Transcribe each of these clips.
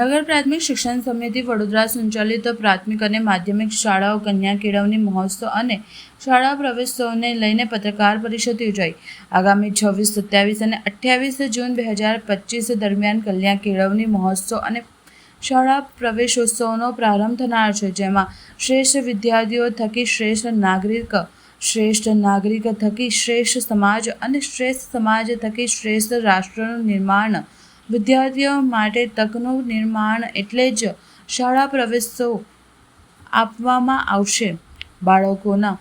નગર પ્રાથમિક શિક્ષણ સમિતિ વડોદરા સંચાલિત પ્રાથમિક અને માધ્યમિક શાળાઓ કન્યા કેળવણી મહોત્સવ અને શાળા પ્રવેશોત્સવને લઈને પત્રકાર પરિષદ યોજાઈ. આગામી છવ્વીસ, સત્યાવીસ અને અઠ્યાવીસ જૂન બે હજાર પચીસ દરમિયાન કન્યા કેળવણી મહોત્સવ અને શાળા પ્રવેશોત્સવનો પ્રારંભ થનાર છે, જેમાં શ્રેષ્ઠ વિદ્યાર્થીઓ થકી શ્રેષ્ઠ નાગરિક શ્રેષ્ઠ નાગરિક થકી શ્રેષ્ઠ સમાજ અને શ્રેષ્ઠ સમાજ થકી શ્રેષ્ઠ રાષ્ટ્રનું નિર્માણ વિદ્યાર્થીઓ માટે તકનું નિર્માણ એટલે જ શાળા પ્રવેશો આપવામાં આવશે. બાળકોના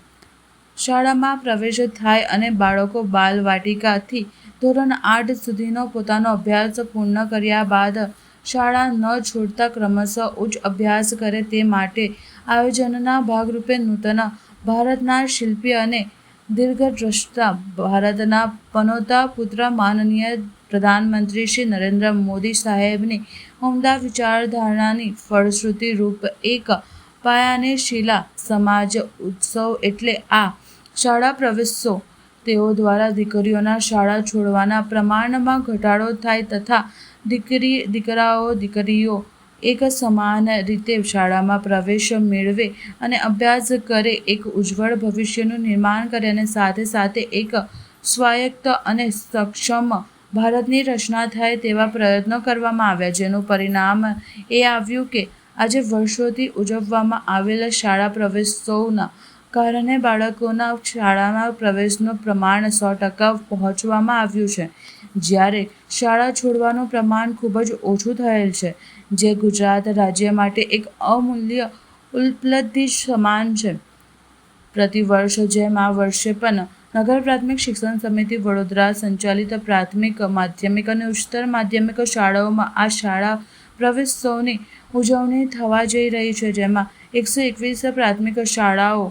શાળામાં પ્રવેશ થાય અને બાળકો બાલવાટિકાથી ધોરણ આઠ સુધીનો પોતાનો અભ્યાસ પૂર્ણ કર્યા બાદ શાળા ન છોડતા ક્રમશઃ ઉચ્ચ અભ્યાસ કરે તે માટે આયોજનના ભાગરૂપે નૂતન ભારતના શિલ્પી અને દીર્ઘદ્રષ્ટા ભારતના પનોતા પુત્ર માનનીય પ્રધાનમંત્રી શ્રી નરેન્દ્ર મોદી સાહેબની ઉમદા વિચારધારણાની ફળશ્રુતિ રૂપ એક પાયાની શિલા સમાજ ઉત્સવ એટલે આ શાળા પ્રવેશો તેઓ દ્વારા દીકરીઓના શાળા છોડવાના પ્રમાણમાં ઘટાડો થાય તથા દીકરી, દીકરાઓ, દીકરીઓ એક સમાન રીતે શાળામાં પ્રવેશ મેળવે અને અભ્યાસ કરે, એક ઉજ્જવળ ભવિષ્યનું નિર્માણ કરે અને સાથે સાથે એક સ્વાયત્ત અને સક્ષમ ભારતની રચના થાય તેવા પ્રયત્નો કરવામાં આવ્યા, જેનું પરિણામ એ આવ્યું કે આજે વર્ષોથી ઉજવવામાં આવેલા શાળા પ્રવેશોત્સવના કારણે બાળકોના શાળામાં પ્રવેશનું પ્રમાણ સો ટકા પહોંચવામાં આવ્યું છે. જ્યારે શાળા છોડવાનું પ્રમાણ ખૂબ જ ઓછું થયેલ છે, જે ગુજરાત રાજ્ય માટે એક અમૂલ્ય ઉપલબ્ધિ સમાન છે. પ્રતિવર્ષ જેમ આ વર્ષે પણ નગર પ્રાથમિક શિક્ષણ સમિતિ વડોદરા સંચાલિત પ્રાથમિક, માધ્યમિક અને ઉચ્ચતર માધ્યમિક શાળાઓમાં આ શાળા પ્રવેશોત્સવની ઉજવણી થવા જઈ રહી છે, જેમાં એકસો એકવીસ પ્રાથમિક શાળાઓ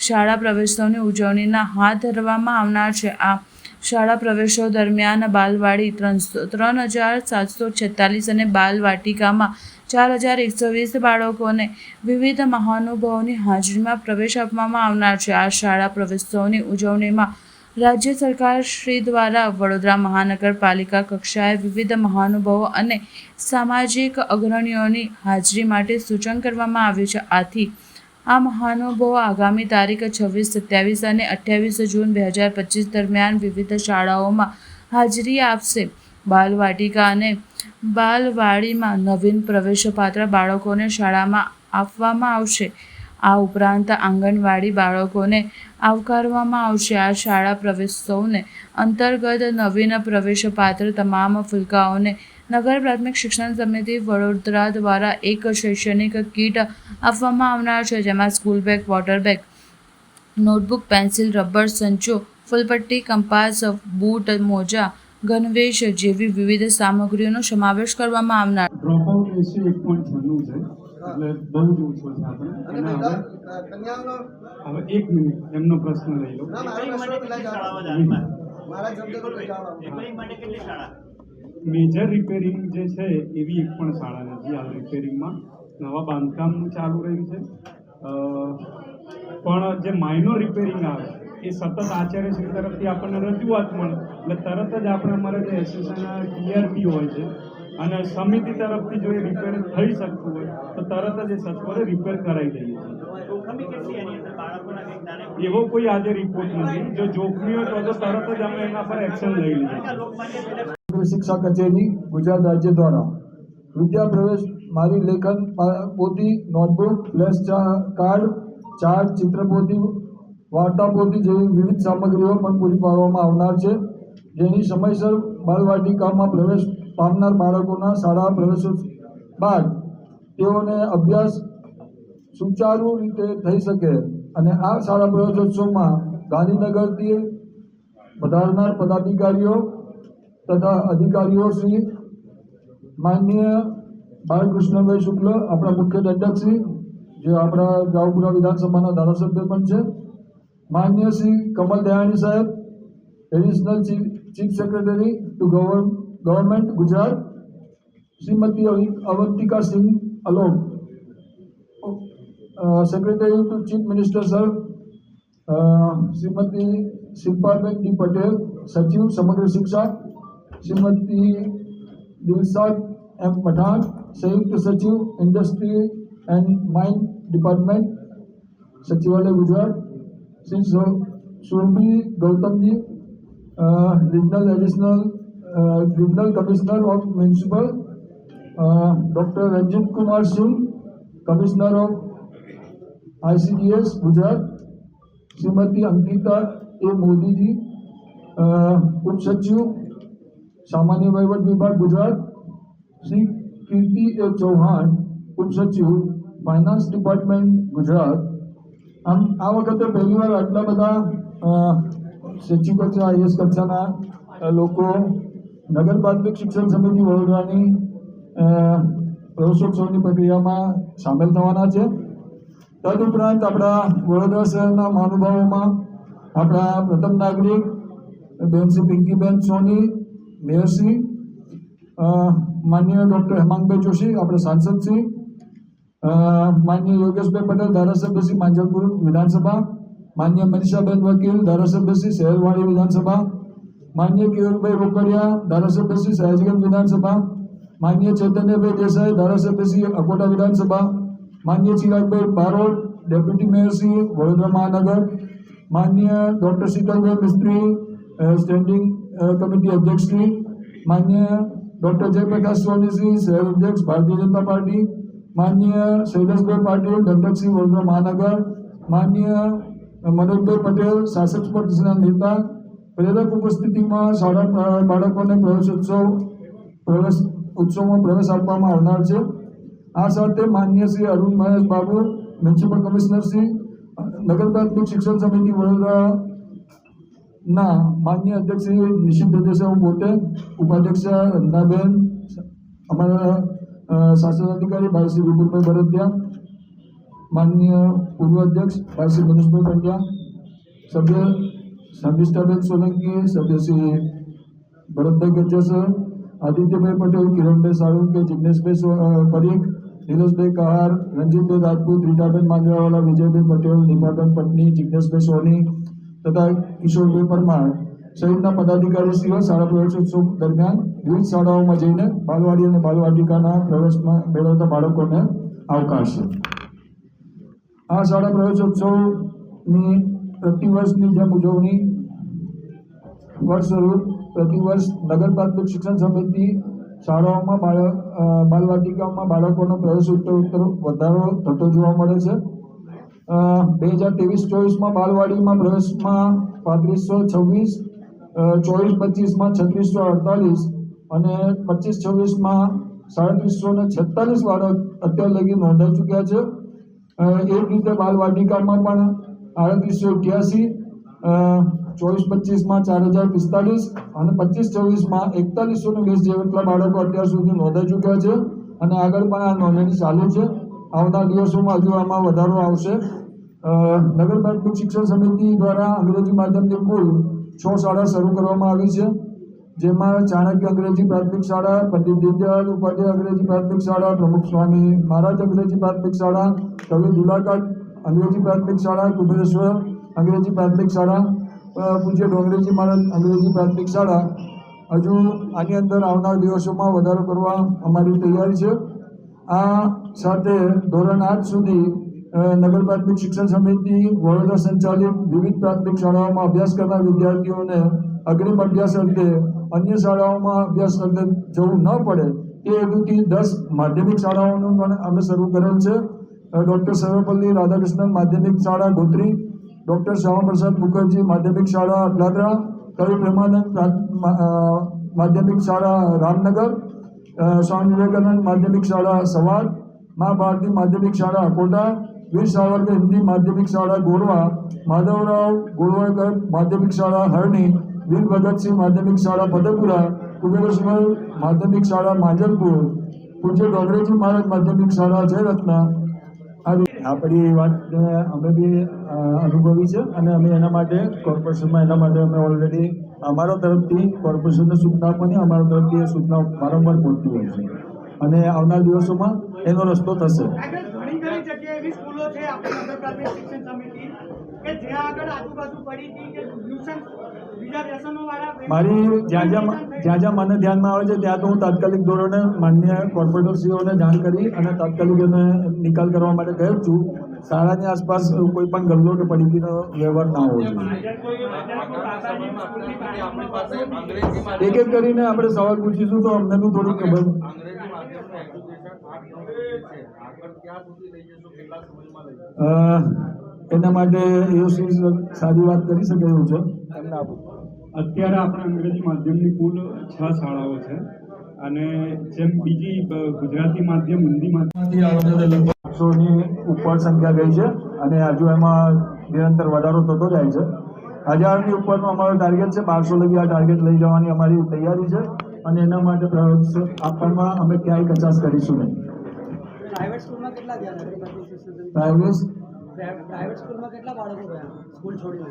શાળા પ્રવેશોત્સવની ઉજવણીના હાથ ધરવામાં આવનાર છે. આ શાળા પ્રવેશો દરમિયાન બાલવાડી ત્રણસો, ત્રણ હજાર સાતસો છેતાલીસ અને બાલવાટિકામાં ચાર હજાર એકસો વીસ બાળકોને વિવિધ મહાનુભાવોની હાજરીમાં પ્રવેશ આપવામાં આવનાર છે. આ શાળા પ્રવેશોત્સવની ઉજવણીમાં રાજ્ય સરકાર શ્રી દ્વારા વડોદરા મહાનગરપાલિકા કક્ષાએ વિવિધ મહાનુભાવો અને સામાજિક અગ્રણીઓની હાજરી માટે સૂચન કરવામાં આવ્યું છે. આથી આ મહાનુભાવો આગામી તારીખ છવ્વીસ, સત્યાવીસ અને અઠ્યાવીસ જૂન બે હજાર પચીસ દરમિયાન વિવિધ શાળાઓમાં હાજરી આપશે. બાલવાટિકા અને બાલવાડીમાં નવીન પ્રવેશપાત્ર બાળકોને શાળામાં આપવામાં આવશે. આ ઉપરાંત આંગણવાડી બાળકોને આવકારવામાં આવશે. આ શાળા પ્રવેશોત્સવને અંતર્ગત નવીન પ્રવેશપાત્ર તમામ ફુલકાઓને નગર પ્રાથમિક શિક્ષણ સમિતિ વડોદરા દ્વારા એક શૈક્ષણિક કીટ આપવામાં આવનાર છે, જેમાં school bag, water bag, notebook, pencil, rubber, સંચો, ફૂલપટ્ટી, કંપાસ, બૂટ, મોજા ગણવેશ જેવી વિવિધ સામગ્રીઓનો સમાવેશ કરવામાં આવનાર. ડ્રોપઆઉટ રેશિયો એક પોઈન્ટ છન્નું છે. એટલે બહુ જ ઓછો છે આપણે હવે એક મિનિટ એમનો પ્રશ્ન લઈ લો. મેજર રિપેરિંગ જે છે એવી એક પણ શાળા નથી હાલ રિપેરિંગમાં નવા બાંધકામ ચાલુ રહ્યું છે. પણ જે માઇનોર રિપેરિંગ આવે એ સતત આચાર્યશ્રી તરફથી આપણને રજૂઆત મળે. એટલે તરત જ આપણે અમારે જે એસોસિએશનના ટીઆરપી હોય છે અને સમિતિ તરફથી જો એ રિપેર થઈ શકતું હોય તો તરત જ એ સત્વરે રિપેર કરાવી દઈએ છીએ. એવો કોઈ આજે રિપોર્ટ નથી. જો જોખમી હોય તો તો તરત જ અમે એના પર એક્શન લઈ લઈએ શિક્ષા કચેરી ગુજરાત રાજ્ય દ્વારા. વિદ્યા પ્રવેશ મારી લેખન પોતી નોટબુક ફ્લેશ કાર્ડ ચાર્ટ ચિત્રપોથી વાર્તા પોથી જેવી વિવિધ સામગ્રીઓ પણ પૂરી પાડવામાં આવનાર છે, જેની સમયસર બાલવાટિકામાં પ્રવેશ પામનાર બાળકોના શાળા પ્રવેશ બાદ તેઓને અભ્યાસ સુચારુ રીતે થઈ શકે અને આ શાળા પ્રવેશોત્સવમાં ગાંધીનગરથી વધારનાર પદાધિકારીઓ તથા અધિકારીઓ શ્રી માનનીય બાલકૃષ્ણભાઈ શુક્લ, આપણા મુખ્ય દંડકશ્રી જે આપણા જાવપુરા વિધાનસભાના ધારાસભ્ય પણ છે માનનીય Shri Kamal Dayani Saheb additional chief chief secretary to government Gujarat, Shrimati Avi- Avantika Singh અલોમ secretary to chief minister sir Shrimati Shilpaben D Patel, સચિવ, સમગ્ર શિક્ષા, શ્રીમતી દિલસાદ એમ પઠાણ, સંયુક્ત સચિવ ઇન્ડસ્ટ્રી એન્ડ માઇન ડિપાર્ટમેન્ટ સચિવાલય Gujarat Shri Surbhi Gautam ji regional additional regional commissioner of municipal doctor Ranjit Kumar Singh commissioner of ICDS Gujarat Shrimati Ankita A Modi ji उप सचिव सामान्य वहीवट विभाग गुजरात श्री कीर्ति ए चौहान उप सचिव फाइनांस डिपार्टमेंट गुजरात આમ આ વખતે પહેલીવાર આટલા બધા સચિવ કક્ષા આઈએસ કક્ષાના લોકો નગર પ્રાથમિક શિક્ષણ સમિતિ વડોદરાની પ્રવેશોત્સવની પ્રક્રિયામાં સામેલ થવાના છે. તદુપરાંત આપણા વડોદરા શહેરના મહાનુભાવોમાં આપણા પ્રથમ નાગરિક બેન શ્રી પિંકીબેન સોની મેયરશ્રી અ, માનનીય ડૉક્ટર હેમાંગભાઈ જોશી આપણે સાંસદશ્રી અ, માનનીય યોગેશભાઈ પટેલ ધારાસભ્ય શ્રી માંજલપુર વિધાનસભા. માન્ય મનીષાબેન વકીલ ધારાસભ્ય શ્રી શહેરવાડી વિધાનસભા. માન્ય કેયુરભાઈ રોકડિયા ધારાસભ્ય શ્રી સહેજગંજ વિધાનસભા. માન્ય ચૈતન્યભાઈ દેસાઈ ધારાસભ્ય શ્રી અકોટા વિધાનસભા. માન્ય ચિરાગભાઈ બારોટ ડેપ્યુટી મેયર શ્રી વડોદરા મહાનગર. માન્ય doctor Sheetalbhai Mistry standing committee અધ્યક્ષ શ્રી. માન્ય ડૉક્ટર જયપ્રકાશ સોની શ્રી શહેર અધ્યક્ષ ભારતીય જનતા પાર્ટી. માન્ય શૈલેષભાઈ પાટીલ દંડકસિંહ વડોદરા મહાનગર માન્ય મનોજભાઈ પટેલ શાસક પક્ષના નેતા પ્રેરક ઉપસ્થિતિમાં શાળા અ, બાળકોને પ્રવેશોત્સવ પ્રવેશ ઉત્સવમાં પ્રવેશ આપવામાં આવનાર છે આ સાથે માન્ય શ્રી અરુણ મહેશ બાબુ મ્યુનિસિપલ કમિશનર શ્રી નગર પ્રાથમિક શિક્ષણ સમિતિ વડોદરા ના માન્ય અધ્યક્ષ શ્રી નિશિત દેસાઈ હું પોતે ઉપાધ્યક્ષ રંધાબેન અમારા અ, શાસન અધિકારી ભાઈ શ્રી વિપુલભાઈ ભરતિયા, માનનીય પૂર્વ અધ્યક્ષ ભાઈ શ્રી મનીષભાઈ પંડ્યા, સભ્ય શર્મિષ્ઠાબેન સોલંકી, સભ્ય શ્રી ભરતભાઈ ગજ્જર આદિત્યભાઈ પટેલ, કિરણભાઈ સાળુંકે જિજ્ઞેશભાઈ પરીખ નિલેશભાઈ કહાર રંજીતભાઈ રાજપૂત, રીટાબેન માંજરાવાલા વિજયભાઈ પટેલ નિભાબેન પટની જિગ્નેશભાઈ સોની તથા કિશોરભાઈ પરમાર. સહિતના પદાધિકારીશ્રીઓ શાળા પ્રવેશોત્સવ દરમિયાન વિવિધ શાળાઓમાં જઈને બાલવાડી અને બાલવાટિકાના પ્રવેશમાં મેળવતા બાળકોને આવકારશે. આ શાળા પ્રવેશોત્સવની પ્રતિવર્ષની જેમ ઉજવણી વર્ષસ્વરૂપ પ્રતિવર્ષ નગર પ્રાથમિક શિક્ષણ સમિતિ શાળાઓમાં બાળ બાલવાટિકામાં બાળકોનો પ્રવેશ ઉત્તર વધારો થતો જોવા મળે છે. બે હજાર ત્રેવીસ ચોવીસમાં બાલવાડીમાં પ્રવેશમાં પાંત્રીસો છવ્વીસ ચોવીસ પચીસમાં છત્રીસો અડતાલીસ અને પચીસ છવ્વીસમાં સાડત્રીસો ને છેતાલીસ બાળક અત્યાર લગી નોંધાઈ ચૂક્યા છે. એ જ રીતે બાલવાટિકામાં પણ આડત્રીસો અઠ્યાસી ચોવીસ પચીસમાં ચાર હજાર પિસ્તાલીસ અને પચીસ છવ્વીસમાં એકતાલીસો ને વીસ જેટલા બાળકો અત્યાર સુધી નોંધાઈ ચૂક્યા છે અને આગળ પણ આ નોંધણી ચાલુ છે. આવનાર દિવસોમાં હજુ આમાં વધારો આવશે. નગર પ્રાથમિક શિક્ષણ સમિતિ દ્વારા અંગ્રેજી માધ્યમની કુલ છ શાળા શરૂ કરવામાં આવી છે, જેમાં ચાણક્ય અંગ્રેજી પ્રાથમિક શાળા, પંડિત દીનદયાળ ઉપાધ્યાય અંગ્રેજી પ્રાથમિક શાળા, પ્રમુખ સ્વામી મહારાજ અંગ્રેજી પ્રાથમિક શાળા, કવિ દુલાકાત અંગ્રેજી પ્રાથમિક શાળા, કુબેરેશ્વર અંગ્રેજી પ્રાથમિક શાળા પૂજ્ય ડોંગરેજી મહારાજ અંગ્રેજી પ્રાથમિક શાળા. હજુ આની અંદર આવનાર દિવસોમાં વધારો કરવા અમારી તૈયારી છે. આ સાથે ધોરણ આઠ સુધી નગર પ્રાથમિક શિક્ષણ સમિતિ, વડોદરા સંચાલિત વિવિધ પ્રાથમિક શાળાઓમાં અભ્યાસ કરનાર વિદ્યાર્થીઓને અગ્રિમ અભ્યાસ અર્થે અન્ય શાળાઓમાં અભ્યાસ અર્થે જવું ન પડે એ હેતુથી દસ માધ્યમિક શાળાઓનું પણ અમે શરૂ કરેલ છે. ડૉક્ટર સર્વપલ્લી રાધાકૃષ્ણન માધ્યમિક શાળા ગોત્રી, ડૉક્ટર શ્યામાપ્રસાદ મુખર્જી માધ્યમિક શાળા અટલાદરા કવિ પ્રેમાનંદ માધ્યમિક શાળા રામનગર સ્વામી વિવેકાનંદ માધ્યમિક શાળા સવાર, મા ભારતી માધ્યમિક શાળા અકોટા વીર સાવરકર હિન્દી માધ્યમિક શાળા ગોરવા, માધવરાવ ગોળવળકર માધ્યમિક શાળા હરણી, વીર ભગતસિંહ માધ્યમિક શાળા ફતેપુરા કુબેરેશ્વર માધ્યમિક શાળા માંજલપુર, પૂજ્ય ડોંગરેજી મહારાજ માધ્યમિક શાળા જયરત્ના. આ રીતે આપણી વાત અમે બી અનુભવી છે અને અમે એના માટે કોર્પોરેશનમાં એના માટે અમે ઓલરેડી અમારા તરફથી કોર્પોરેશનને સૂચના આપવાની, અમારા તરફથી એ સૂચના વારંવાર પહોંચતી હોય છે. અને આવનાર દિવસોમાં એનો રસ્તો થશે. ઘણી ઘણી જગ્યાએ એવી સ્કૂલો છે આપણી નગર પ્રાથમિક શિક્ષણ સમિતિ કે કે જ્યાં આગળ આજુબાજુ પડી હતી કે ટ્યુશન બીજા વ્યસનો મારી જ્યાં જ્યાં જ્યાં જ્યાં મને ધ્યાનમાં આવે છે ત્યાં તો હું તાત્કાલિક ધોરણે માન્ય કોર્પોરેટરશ્રીઓને જાણ કરી અને તાત્કાલિક એને નિકાલ કરવા માટે કહ્યું છું. શાળાની આસપાસ કોઈ પણ ગલ્લો કે પડીકીનો વ્યવહાર ના હોવો જોઈએ. એક એક કરીને આપણે સવાલ પૂછીશું તો અમને તો થોડું ખબર અંગ્રેજી માધ્યમનું એજ્યુકેશન આ નવી છે આગળ ક્યાં સુધી લઈ જશો કેટલા સમયમાં લઈ જશો અ, એના માટે એઓસી સારી વાત કરી શકે એવું છે. એમને આપું. અત્યારે આપણે અંગ્રેજી માધ્યમની કુલ છ શાળાઓ છે. અને જેમ બીજી ગુજરાતી માધ્યમ હિન્દી માધ્યમથી આવે લગભગ આઠસોની ઉપર સંખ્યા ગઈ છે અને હજુ એમાં નિરંતર વધારો થતો જાય છે. હજારની ઉપરનો અમારો ટાર્ગેટ છે. બારસો લગી આ ટાર્ગેટ લઈ જવાની અમારી તૈયારી છે. અને એના માટે પ્રયોગ આપવામાં અમે ક્યાંય કચાશ કરીશું નહીં. પ્રાઇવેટ સ્કૂલમાં કેટલા ગયા પ્રાઇવેટ પ્રાઇવેટ સ્કૂલમાં કેટલા બાળકો ગયા? સ્કૂલ છોડીને?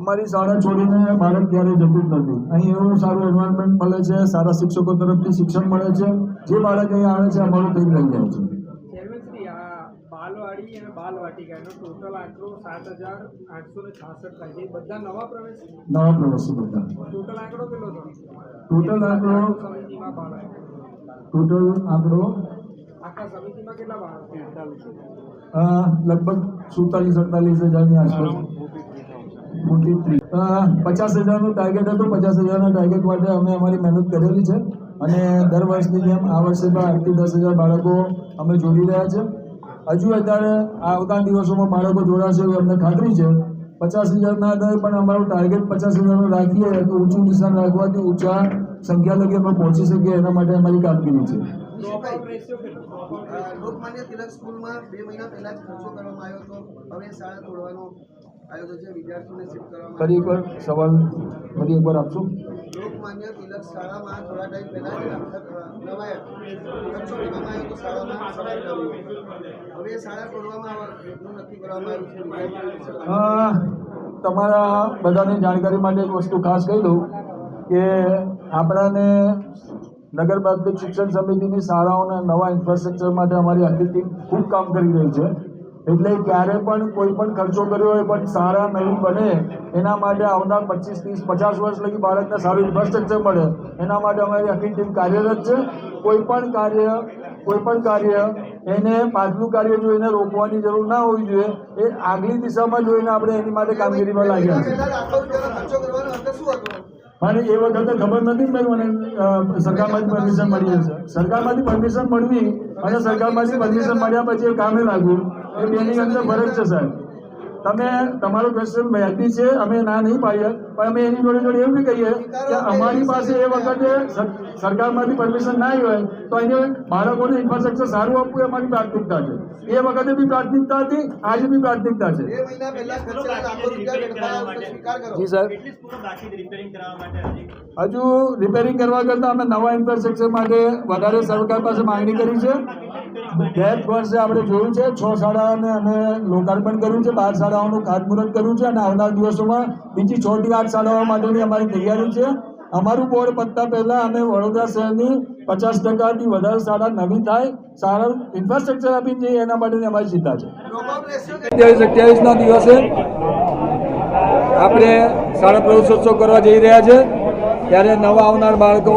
અમારી શાળા છોડીને બાળક ક્યારેય જતું જ નથી. અહીં એવું સારું એન્વાયરમેન્ટ મળે છે સારા શિક્ષકો તરફથી શિક્ષણ મળે છે. જે બાળક અહીં આવે છે અમારું થઈ રહી જાય છે. બાલવાડી અને બાલવાટિકાનો ટોટલ આંકડો સાત હજાર આઠસો ને છાસઠ થાય છે. એ બધા નવા પ્રવેશ? નવા પ્રવાસી બધા. ટોટલ આંકડો કેટલો થયો ટોટલ આંકડો ટોટલ આંકડો લગભગ સુડતાલીસ અડતાલીસ હજારની આસપાસ. પચાસ હજારનું ટાર્ગેટ હતું. પચાસ હજારના ટાર્ગેટ માટે અમે અમારી મહેનત કરેલી છે. અને દર વર્ષની જેમ આ વર્ષે પણ આઠથી દસ હજાર બાળકો અમે જોડી રહ્યા છે. હજુ અત્યારે આવતા દિવસોમાં બાળકો જોડાશે એવી અમને ખાતરી છે. પચાસ હજાર ના થાય પણ અમારું ટાર્ગેટ પચાસ હજારનું રાખીએ તો ઊંચું નિશાન રાખવાથી ઊંચા સંખ્યા લગી અમે પહોંચી શકીએ એના માટે અમારી કામગીરી છે. લોકમાન્ય તિલક સ્કૂલમાં બે મહિના પહેલા જ ખર્ચો કરવામાં આવ્યો હતો. હવે શાળા તોડવાનો આયોજન છે. વિદ્યાર્થીઓને શિફ્ટ કરવામાં ફરી એકવાર સવાલ ફરી એકવાર આપશો? લોકમાન્ય તિલક શાળામાં થોડા ટાઈમ પહેલા જ નવા ખર્ચો કરવામાં આવ્યો હતો શાળામાં સફાઈ હવે શાળા તોડવામાં આવવાનું નક્કી કરવામાં આવ્યું છે. તમારા બધાની જાણકારી માટે એક વસ્તુ ખાસ કહી દઉં કે આપણાને નગર પ્રાથમિક શિક્ષણ સમિતિની શાળાઓના નવા ઇન્ફ્રાસ્ટ્રક્ચર માટે અમારી આખી ટીમ ખૂબ કામ કરી રહી છે. એટલે ક્યારે પણ કોઈ પણ ખર્ચો કર્યો હોય પણ શાળા નવી બને, એના માટે આવનાર પચીસ, ત્રીસ, પચાસ વર્ષ લગી બાળકને સારું ઇન્ફ્રાસ્ટ્રક્ચર મળે, એના માટે અમારી આખી ટીમ કાર્યરત છે. કોઈ પણ કાર્ય, કોઈ પણ કાર્ય એને પાછલું કાર્ય જોઈને રોકવાની જરૂર ના હોવી જોઈએ. એ આગલી દિશામાં જોઈને આપણે એની માટે કામગીરીમાં લાગ્યા છે મને એ વખતે ખબર નથી ભાઈ મને સરકારમાંથી પરમિશન મળી હશે. સરકારમાંથી પરમિશન મળવી અને સરકારમાંથી પરમિશન મળ્યા પછી એ કામે લાગવું એ બેની અંદર ફરક છે સાહેબ. તમે, તમારો ક્વેશ્ચન વ્યાજબી છે, અમે ના નહીં પાડીએ. પણ અમે એની જોડે જોડે એવું બી કહીએ કે અમારી પાસે એ વખતે સરકારમાંથી પરમિશન ના હોય તો એને બાળકોને ઇન્ફ્રાસ્ટ્રક્ચર સારું આપવું એ અમારી પ્રાથમિકતા છે. એ વખતે બી પ્રાથમિકતા હતી આજે બી પ્રાથમિકતા છે. હજી રિપેરિંગ કરવા કરતાં અમે નવા ઇન્ફ્રાસ્ટ્રક્ચર માટે વધારે સરકાર પાસે માંગણી કરી છે. ગેટ વર્ષે આપણે જોયું છે છ શાળાઓને અમે લોકાર્પણ કર્યું છે બાર શાળાઓનું ખાતમુહૂર્ત કર્યું છે અને આવનાર દિવસોમાં બીજી છ થી આઠ શાળાઓ માટેની અમારી તૈયારી છે. અમારું બોર્ડ પતતા પહેલાં અમે વડોદરા શહેરની પચાસ ટકાથી વધારે શાળા નવી થાય. સારા ઇન્ફ્રાસ્ટ્રક્ચર આપી જઈએ એના માટેની અમારી ચિંતા છે. સત્યાવીસ દિવસે આપણે શાળા પ્રવેશોત્સવ કરવા જઈ રહ્યા છે. ત્યારે નવા આવનાર બાળકો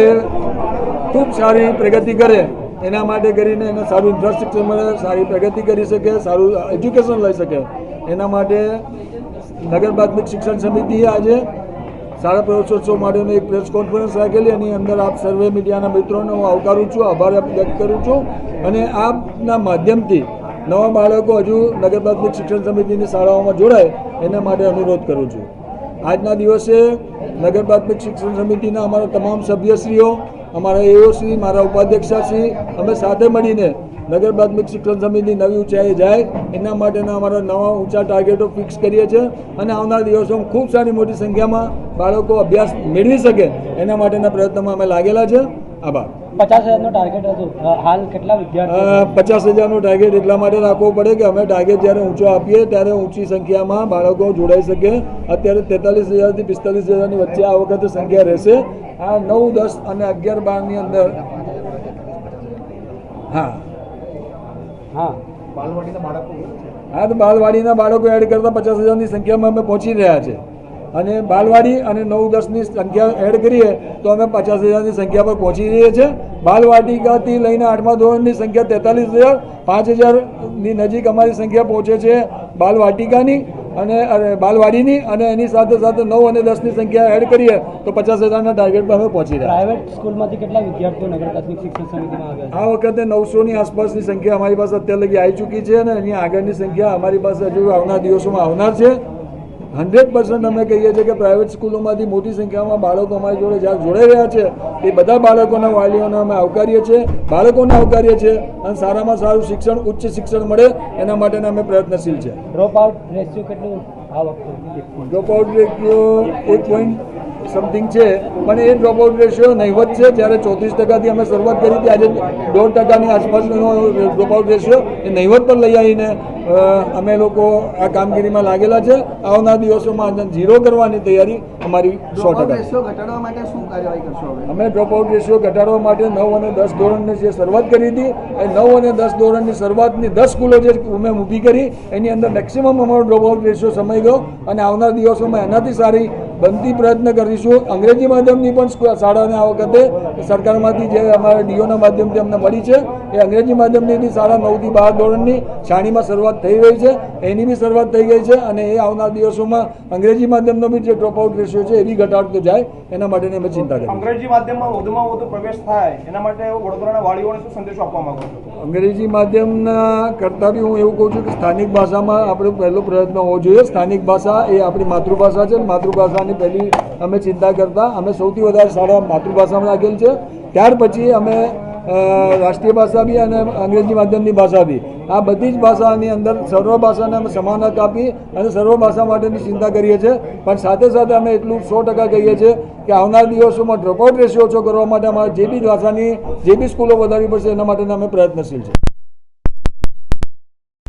એ ખૂબ સારી પ્રગતિ કરે. એના માટે કરીને એને સારું ઇન્ફ્રાસ્ટ્રક્ચર મળે, સારી પ્રગતિ કરી શકે, સારું એજ્યુકેશન લઈ શકે. એના માટે નગર પ્રાથમિક શિક્ષણ સમિતિએ આજે શાળા પ્રવેશોત્સવ માટેની એક પ્રેસ કોન્ફરન્સ રાખેલી, એની અંદર આપ સર્વે મીડિયાના મિત્રોને હું આવકારું છું, આભાર વ્યક્ત કરું છું અને આપના માધ્યમથી નવા બાળકો હજુ નગર પ્રાથમિક શિક્ષણ સમિતિની શાળાઓમાં જોડાય, એના માટે અનુરોધ કરું છું. આજના દિવસે નગર પ્રાથમિક શિક્ષણ સમિતિના અમારા તમામ સભ્યશ્રીઓ, અમારા એઓશ્રી મારા ઉપાધ્યક્ષશ્રી અમે સાથે મળીને નગર પ્રાથમિક શિક્ષણ સમિતિ નવી ઊંચાઈએ જાય એના માટેના અમારા નવા ઊંચા ટાર્ગેટો ફિક્સ કરીએ છીએ અને આવનાર દિવસોમાં ખૂબ સારી મોટી સંખ્યામાં બાળકો અભ્યાસ મેળવી શકે એના માટેના પ્રયત્નોમાં અમે લાગેલા છે. આભાર. પચાસ હજારનો ટાર્ગેટ હતું. હાલ કેટલા વિદ્યાર્થીઓ પચાસ હજારનું ટાર્ગેટ એટલા માટે રાખવો પડે કે અમે ટાર્ગેટ જ્યારે ઊંચો આપીએ ત્યારે ઊંચી સંખ્યામાં બાળકો જોડાઈ શકે. અત્યારે તેતાલીસ હજારથી પિસ્તાલીસ હજારની વચ્ચે આ વખતે સંખ્યા રહેશે. આ નવ દસ અને અગિયાર બારની અંદર. હા. હા. હા તો બાલવાડીના બાળકો એડ કરતાં પચાસ હજારની સંખ્યામાં અમે પહોંચી રહ્યા છે. અને બાલવાડી અને નવ દસની સંખ્યા એડ કરીએ તો અમે પચાસ હજારની સંખ્યા પર પહોંચી રહીએ છીએ. બાલવાટિકાથી લઈને આઠમા ધોરણની સંખ્યા તેતાલીસ હજાર પાંચ હજારની નજીક અમારી સંખ્યા પહોંચે છે બાલવાટિકાની. અને અરે, બાલવાડીની અને એની સાથે સાથે નવ અને દસની સંખ્યા એડ કરીએ તો પચાસ હજારના ટાર્ગેટ પર અમે પહોંચી રહ્યા. પ્રાઇવેટ સ્કૂલમાંથી કેટલા વિદ્યાર્થીઓ નગર પ્રાથમિક શિક્ષણ સમિતિમાં આવ્યા આ વખતે નવસોની આસપાસની સંખ્યા અમારી પાસે અત્યાર લગી આવી ચૂકી છે અને એની આગળની સંખ્યા અમારી પાસે હજુ આવનાર દિવસોમાં આવનાર છે હંડ્રેડ પર્સન્ટ અમે કહીએ છીએ કે પ્રાઇવેટ સ્કૂલોમાંથી મોટી સંખ્યામાં બાળકો અમારી જોડે જ્યાં જોડાઈ રહ્યા છે. એ બધા બાળકોના વાલીઓને અમે આવકારીએ છીએ બાળકોને આવકારીએ છીએ અને સારામાં સારું શિક્ષણ ઉચ્ચ શિક્ષણ મળે એના માટેના અમે પ્રયત્નશીલ છે. ડ્રોપ આઉટ રેશિયો કેટલું આ વખતે? ડ્રોપ આઉટ રેશિયો એક પોઈન્ટ સમથિંગ છે. પણ એ ડ્રોપ આઉટ રેશિયો નહીવત છે. જ્યારે ચોત્રીસ ટકાથી અમે શરૂઆત કરી હતી આજે દોઢ ટકાની આસપાસનો ડ્રોપ આઉટ રેશિયો એ નહીવત પર લઈ આવીને અમે લોકો આ કામગીરીમાં લાગેલા છે. આવનાર દિવસોમાં ઝીરો કરવાની તૈયારી અમારી સો ટકા. અમે ડ્રોપ આઉટ રેશિયો ઘટાડવા માટે નવ અને દસ ધોરણની જે શરૂઆત કરી હતી એ નવ અને દસ ધોરણની શરૂઆતની દસ સ્કૂલો જે અમે ઊભી કરી એની અંદર મેક્સિમમ અમારો ડ્રોપ આઉટ રેશિયો સમય ગયો. અને આવનાર દિવસોમાં એનાથી સારી બનતી પ્રયત્ન કરીશું. અંગ્રેજી માધ્યમની પણ શાળાને આ વખતે સરકારમાંથી જે અમારા ડીઓના માધ્યમથી અમને મળી છે. એ અંગ્રેજી માધ્યમની બી શાળા નવથી બાર ધોરણની શાળીમાં શરૂઆત થઈ રહી છે. એની બી શરૂઆત થઈ ગઈ છે અને એ આવનાર દિવસોમાં અંગ્રેજી માધ્યમનો બી જે ડ્રોપ આઉટ રેશિયો છે એ બી ઘટાડતો જાય. એના માટેની અમે ચિંતા કરી અંગ્રેજી માધ્યમમાં વધુમાં વધુ પ્રવેશ થાય એના માટે વડોદરાના વાળીઓને શું સંદેશો આપવા માંગુ છું? અંગ્રેજી માધ્યમના કરતાં બી હું એવું કહું છું કે સ્થાનિક ભાષામાં આપણો પહેલો પ્રયત્ન હોવો જોઈએ. સ્થાનિક ભાષા એ આપણી માતૃભાષા છે. માતૃભાષાની પહેલી અમે ચિંતા કરતા અમે સૌથી વધારે શાળા માતૃભાષામાં રાખેલ છે. ત્યાર પછી અમે રાષ્ટ્રીય ભાષા બી અને અંગ્રેજી માધ્યમની ભાષા બી. આ બધી જ ભાષાની અંદર સર્વ ભાષાને અમે સમાન હક આપી અને સર્વ ભાષા માટેની ચિંતા કરીએ છીએ. પણ સાથે સાથે અમે એટલું સો ટકા કહીએ છીએ કે આવનાર દિવસોમાં ડ્રોપઆઉટ રેશિયો ઓછો કરવા માટે અમારે જે બી ભાષાની જે બી સ્કૂલો વધારવી પડશે એના માટેના અમે પ્રયત્નશીલ છે